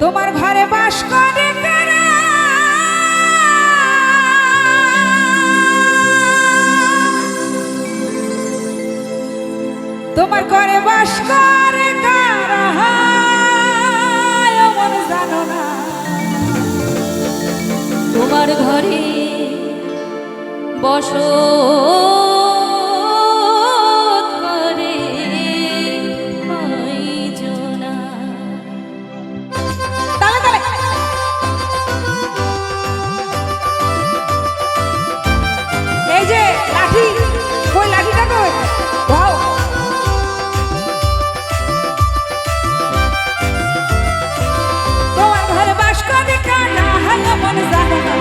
তোমার ঘরে বাস করে? তোমার ঘরে বাস করে তোমার ঘরে বস। মন জানো না।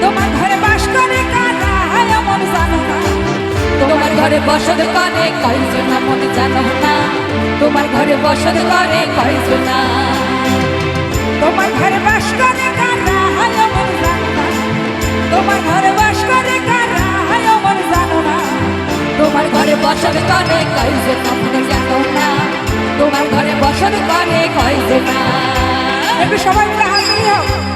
তোমার ঘরে বাস করে কারা? মন জানো না। তোমার ঘরে বসত করে কয়জনা মনে জানো না। তোমার ঘরে বসত করে কয়জনা। তোমার ঘরে বাস করে কারা? মন জানো না। তোমার ঘরে বাস করে না। তোমার ঘরে বসত করে কয়জনা মনে জানো না। তোমার ঘরে বসত করে কয়জনা। একটু সবাই মিলে হাত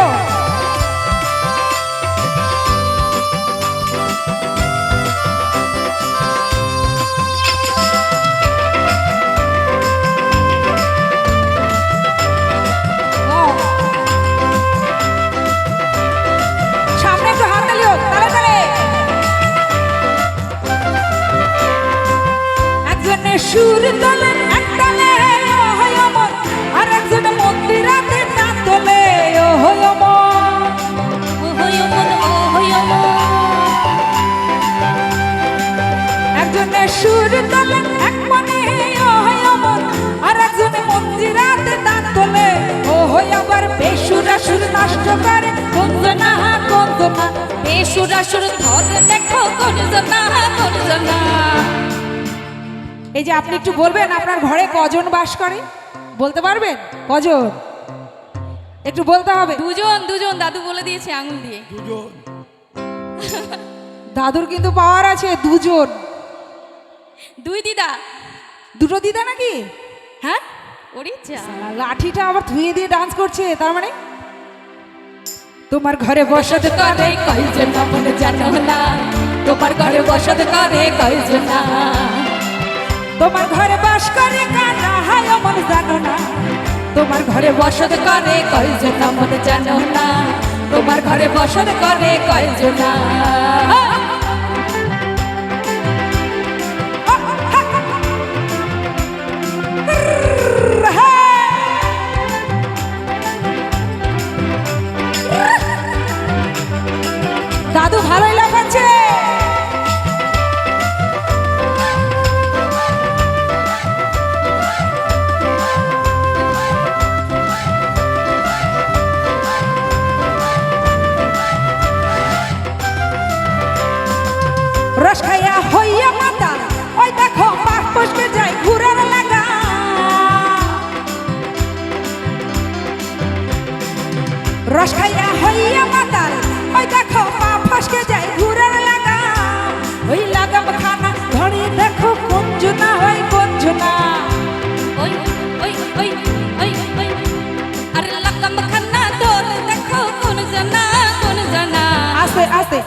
সুর তোলেন এক মনে হয় অমর। আর একজনে মন্দিরাতে তান তোলে ও হয় আবার বেসুরা সুর নষ্ট করে কন্দনা কন্দনা বেসুরা সুর ধরে দেখো এই যে আপনি একটু বলবেন আপনার ঘরে কজন বাস করে? বলতে পারবেন? কজন? একটু বলতে হবে। দুজন দুজন। দাদু বলে দিয়েছে আঙুল দিয়ে। দুজন। দাদুর কিন্তু পাওয়ার আছে দুজন। দুই দিদা। দুটো দিদা নাকি? হ্যাঁ? ওরে লাঠিটা আবার ধুয়ে দিয়ে ডান্স করছে তার মানে? তোমার ঘরে বসত করে কয়জন মনে জানো না? তোমার ঘরে বসত করে কয়জন তোমার ঘরে বাস করে কানা, হায় মন জানো না। তোমার ঘরে বসত করে কয়জন মনে জানো না। তোমার ঘরে বসত করে কয়জন দাদু রস খাইয়া হইয়া মাতা। ওই দেখো পাক পুষ্পে যাই ঘুরার লাগা। রস খাইয়া হইয়া মাতাল ওই দেখো পা ফসকে যাই ঘুরার লাগা। ওই লাগাম খানা ধরে দেখো কুঞ্জনা হয় কুঞ্জনা। ওই ওই ওই ওই ওই। আরে লাগাম দেখো কোন জানা কোন জানা আস্তে আস্তে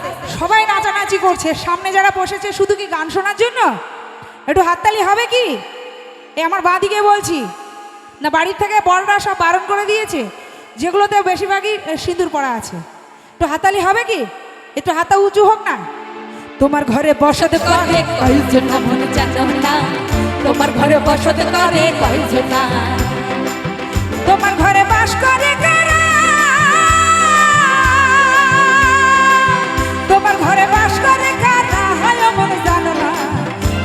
করছে, সামনে যারা বসেছে, শুধু কি গান শোনার জন্য? একটু হাততালি হবে কি? এ, আমার বাঁ দিকে বলছি। না, বাড়ির থেকে বড়রা সব বারণ করে দিয়েছে, যেগুলোতে বেশিরভাগই সিঁদুর পড়া আছে। একটু হাততালি হবে কি? একটু হাতা উঁচু হোক না। তোমার ঘরে বসত জানো না। তোমার ঘরে বসত কয়জন তোমার ঘরে বাস করে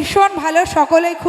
ভীষণ ভালো সকলেই খুব